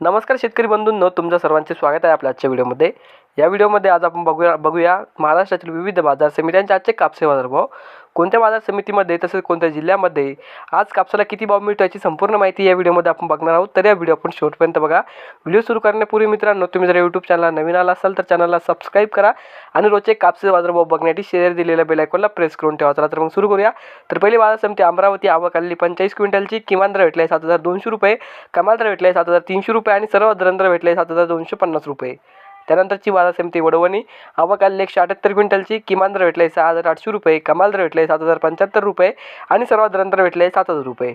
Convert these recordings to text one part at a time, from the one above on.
नमस्कार शेतकरी बंधूंनो तुमचं सर्वांचे स्वागत आहे आपल्या आजच्या व्हिडिओमध्ये. या व्हिडिओमध्ये आज आपण बघूया बघूया महाराष्ट्रातील विविध बाजार समित्यांचे आजचे कापसे बाजारभाव. कोणत्या बाजार समितीमध्ये तसेच कोणत्या जिल्ह्यामध्ये आज कापसाला किती भाव मिळतो याची संपूर्ण माहिती या व्हिडिओमध्ये आपण बघणार आहोत. तर या व्हिडिओ आपण शेवटपर्यंत बघा. व्हिडिओ सुरू करण्यापूर्वी मित्रांनो तुम्ही जर यूट्यूब चॅनलला नवीन आला असाल तर चॅनलला सबस्क्राईब करा आणि रोजचे कापसे बाजारभाव बघण्यासाठी शेअर दिलेल्या बेलायकॉनला प्रेस करून ठेवा. चला तर मग सुरू करूया. तर पहिली बाजार समिती अमरावती आवक आलेली पंचेचाळीस क्विंटलची किमान दर भेटले सात हजार दोनशे रुपये कमाल दर भेटले सात हजार तीनशे रुपये आणि सर्व दर भेटले सात हजार दोनशे पन्नास रुपये. त्यानंतरची बाजार समिती वडवणी. आवक आलेली एकशे अठ्याहत्तर क्विंटलची. किमान दर भेटले सहा हजार आठशे रुपये. कमाल दर भेटले सात हजार पंच्याहत्तर रुपये. आणि सर्वात दरंतर भेटले सात हजार रुपये.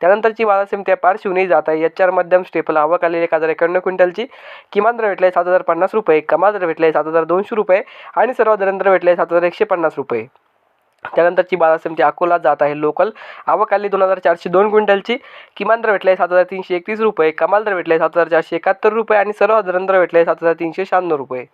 त्यानंतरची बाजार समिती आहे पारशिवनी जात आहे. एच आर मध्यम स्टेपल. आवक आलेली एक हजार एक्याण्णव क्विंटलची. किमान दर भेटले सात हजार पन्नास रुपये. कमाल दर भेटले सात हजार दोनशे रुपये. आणि सर्वात दरंतर भेटले सात हजार एकशे पन्नास रुपये. त्यानंतरची बाजार समिती अकोला जात आहे लोकल. आवक आली दोन हजार चारशे दोन क्विंटलची. किमान दर भेटले सात हजार तीनशे एकतीस रुपये. कमाल दर भेटले सात हजार चारशे एकाहत्तर रुपये आणि सर्व दर भेटले सात हजार तीनशे शहाण्णव रुपये.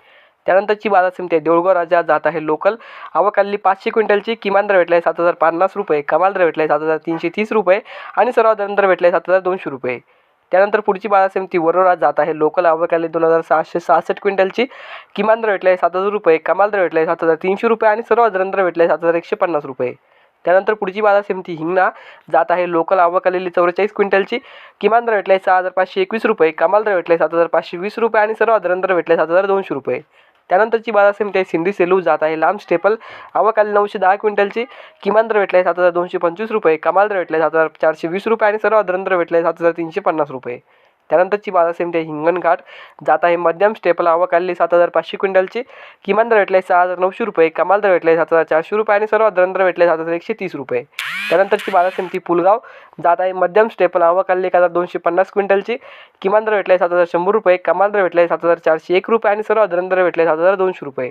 त्यानंतरची बाजार समिती आहे देऊळगाव राजा जात आहे लोकल. आवक पाचशे क्विंटलची. किमान दर भेटले सात हजार पन्नास रुपये. कमाल दर भेटले सात हजार तीनशे तीस रुपये आणि सर्व दर भेटले सात हजार दोनशे रुपये. त्यानंतर पुढची बाजार समिती वरोरा जात आहे. लोकल आवक आले दोन हजार सहाशे सहासष्ट क्विंटलची. किमान दर भेटले सात हजार रुपये कमाल दर भेटले सात हजार तीनशे रुपये आणि सर्व दर भेटले सात हजार एकशे पन्नास रुपये. त्यानंतर पुढची बाजार समिती हिंगणा जात आहे. लोकल आवक आलेली चौवेचाळीस क्विंटलची. किमान दर आहे सहा हजार पाचशे एकवीस रुपये कमाल दर भेटले सात हजार पाचशे वीस रुपये आणि सर्व दर भेटले सात हजार दोनशे रुपये. त्यानंतरची बाजार समिती आहे सिंधी सेलू जात आहे. लांब स्टेपल आवक नऊशे दहा क्विंटलची. किमान दर भेटले सात हजार दोनशे पंचवीस रुपये. कमाल दर आहे सात हजार चारशे वीस रुपये आणि सर्व दर भेटले सात हजार तीनशे पन्नास रुपये. त्यानंतरची बाजार समिती आहे हिंगणघाट. जात आहे मध्यम स्टेपल आवक आलेली सात हजार पाचशे क्विंटलची. किमान दर भेटले सहा हजार नऊशे रुपये. कमाल दर भेटले सात हजार चारशे रुपये आणि सर्व दर भेटले सात हजार एकशे तीस रुपये. त्यानंतरची बाजार समिती पुलगाव. जात आहे मध्यम स्टेपल आवक आलेली एक हजार दोनशे पन्नास क्विंटलची. किमान दर भेटले सात हजार शंभर रुपये. कमाल दर भेटले सात हजार चारशे एक रुपये आणि सर्व दर भेटले सात हजार दोनशे रुपये.